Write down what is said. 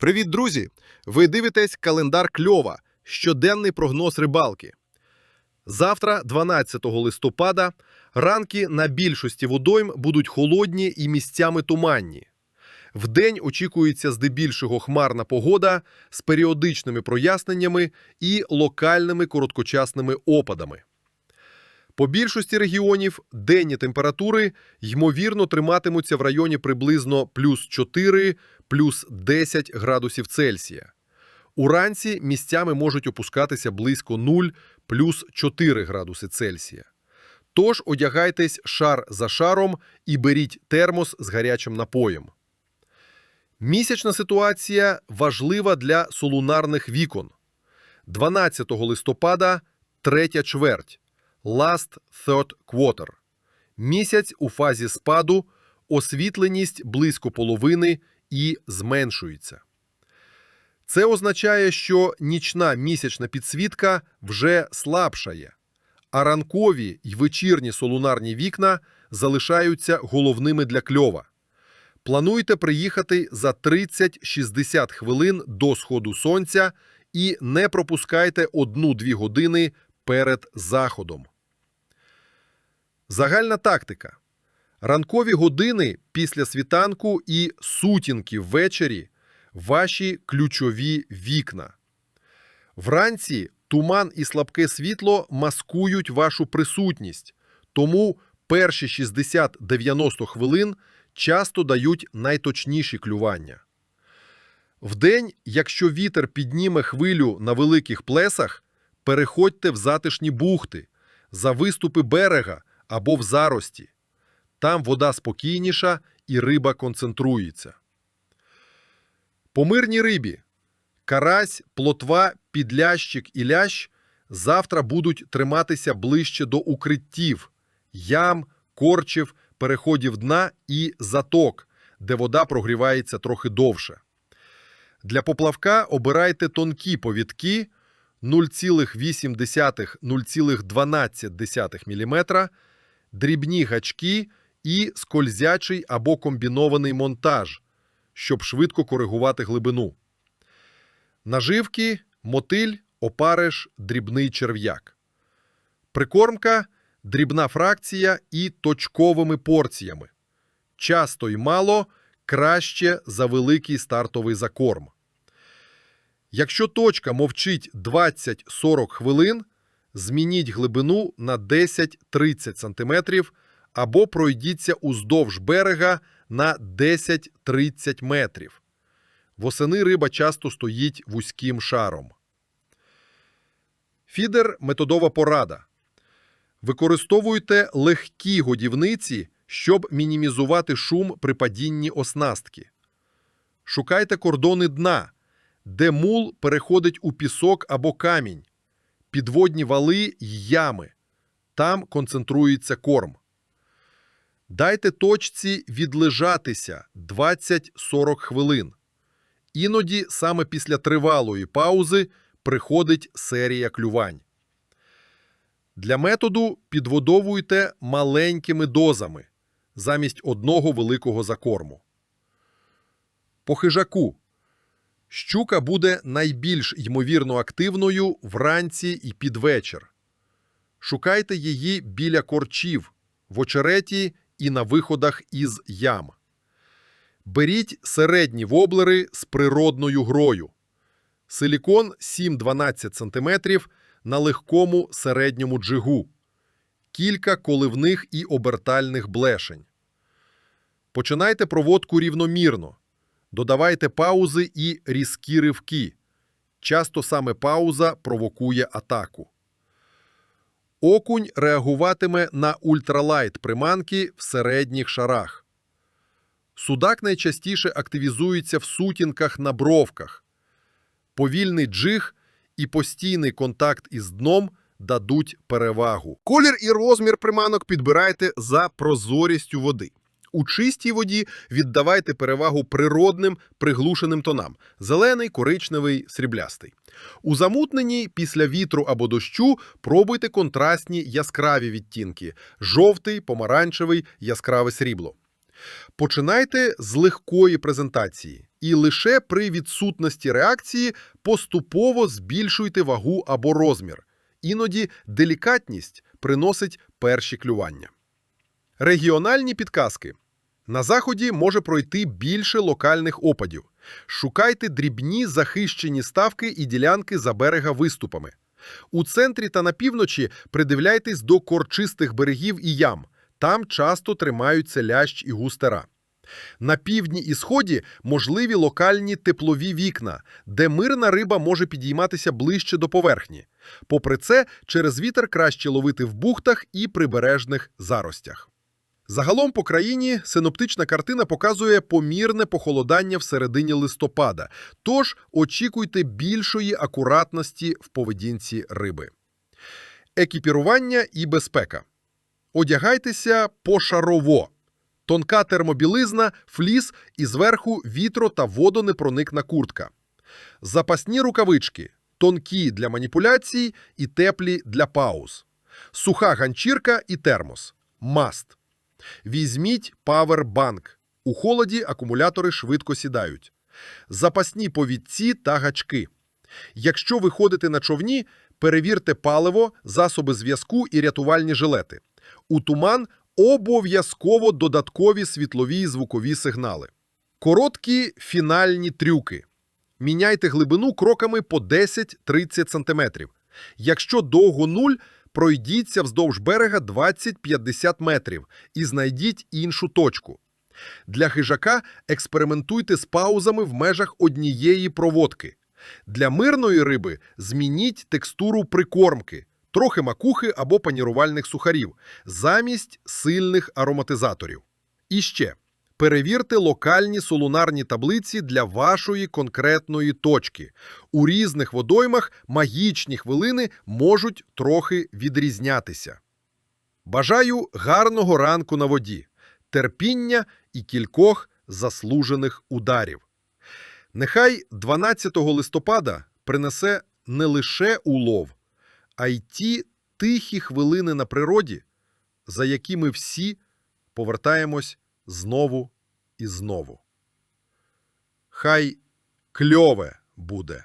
Привіт, друзі! Ви дивитесь календар кльова, щоденний прогноз рибалки. Завтра, 12 листопада, ранки на більшості водойм будуть холодні і місцями туманні. Вдень очікується здебільшого хмарна погода з періодичними проясненнями і локальними короткочасними опадами. По більшості регіонів денні температури ймовірно триматимуться в районі приблизно плюс 4, плюс 10 градусів Цельсія. Уранці місцями можуть опускатися близько 0, плюс 4 градуси Цельсія. Тож одягайтесь шар за шаром і беріть термос з гарячим напоєм. Місячна ситуація важлива для солунарних вікон. 12 листопада третя чверть. Last third quarter. Місяць у фазі спаду, освітленість близько половини і зменшується. Це означає, що нічна місячна підсвітка вже слабшає, а ранкові й вечірні солунарні вікна залишаються головними для кльова. Плануйте приїхати за 30-60 хвилин до сходу сонця і не пропускайте 1-2 години перед заходом. Загальна тактика. Ранкові години після світанку і сутінки ввечері ваші ключові вікна. Вранці туман і слабке світло маскують вашу присутність, тому перші 60-90 хвилин часто дають найточніші клювання. Вдень, якщо вітер підніме хвилю на великих плесах, переходьте в затишні бухти, за виступи берега або в зарості. Там вода спокійніша і риба концентрується. По мирній рибі карась, плотва, підлящик і лящ завтра будуть триматися ближче до укриттів, ям, корчів, переходів дна і заток, де вода прогрівається трохи довше. Для поплавка обирайте тонкі повідки 0,8-0,12 мм, дрібні гачки і скользячий або комбінований монтаж, щоб швидко коригувати глибину. Наживки, мотиль, опариш, дрібний черв'як. Прикормка дрібна фракція і точковими порціями. Часто й мало краще за великий стартовий закорм. Якщо точка мовчить 20-40 хвилин, змініть глибину на 10-30 см або пройдіться уздовж берега на 10-30 метрів. Восени риба часто стоїть вузьким шаром. Фідер методова порада. Використовуйте легкі годівниці, щоб мінімізувати шум при падінні оснастки. Шукайте кордони дна, де мул переходить у пісок або камінь, підводні вали й ями. Там концентрується корм. Дайте точці відлежатися 20-40 хвилин. Іноді саме після тривалої паузи приходить серія клювань. Для методу підводовуйте маленькими дозами замість одного великого закорму. По хижаку. Щука буде найбільш ймовірно активною вранці і під вечір. Шукайте її біля корчів, в очереті і на виходах із ям. Беріть середні воблери з природною грою. Силікон 7-12 см на легкому середньому джигу. Кілька коливних і обертальних блешень. Починайте проводку рівномірно. Додавайте паузи і різкі ривки. Часто саме пауза провокує атаку. Окунь реагуватиме на ультралайт приманки в середніх шарах. Судак найчастіше активізується в сутінках на бровках. Повільний джиг і постійний контакт із дном дадуть перевагу. Колір і розмір приманок підбирайте за прозорістю води. У чистій воді віддавайте перевагу природним приглушеним тонам: зелений, коричневий, сріблястий. У замутненій після вітру або дощу пробуйте контрастні яскраві відтінки: жовтий, помаранчевий, яскраве срібло. Починайте з легкої презентації. І лише при відсутності реакції поступово збільшуйте вагу або розмір. Іноді делікатність приносить перші клювання. Регіональні підказки. На заході може пройти більше локальних опадів. Шукайте дрібні захищені ставки і ділянки за берега виступами. У центрі та на півночі придивляйтесь до корчистих берегів і ям. Там часто тримаються лящ і густера. На півдні і сході можливі локальні теплові вікна, де мирна риба може підійматися ближче до поверхні. Попри це, через вітер краще ловити в бухтах і прибережних заростях. Загалом по країні синоптична картина показує помірне похолодання в середині листопада, тож очікуйте більшої акуратності в поведінці риби. Екіпірування і безпека. Одягайтеся пошарово. Тонка термобілизна, фліс і зверху вітро та водонепроникна куртка. Запасні рукавички, тонкі для маніпуляцій і теплі для пауз. Суха ганчірка і термос. Маст. Візьміть павербанк. У холоді акумулятори швидко сідають. Запасні повідці та гачки. Якщо ви ходите на човні, перевірте паливо, засоби зв'язку і рятувальні жилети. У туман обов'язково додаткові світлові і звукові сигнали. Короткі фінальні трюки. Міняйте глибину кроками по 10-30 см. Якщо довго нуль, пройдіться вздовж берега 20-50 метрів і знайдіть іншу точку. Для хижака експериментуйте з паузами в межах однієї проводки. Для мирної риби змініть текстуру прикормки, трохи макухи або панірувальних сухарів, замість сильних ароматизаторів. І ще перевірте локальні солунарні таблиці для вашої конкретної точки. У різних водоймах магічні хвилини можуть трохи відрізнятися. Бажаю гарного ранку на воді, терпіння і кількох заслужених ударів. Нехай 12 листопада принесе не лише улов, а й ті тихі хвилини на природі, за які ми всі повертаємось знову і знову. Хай кльове буде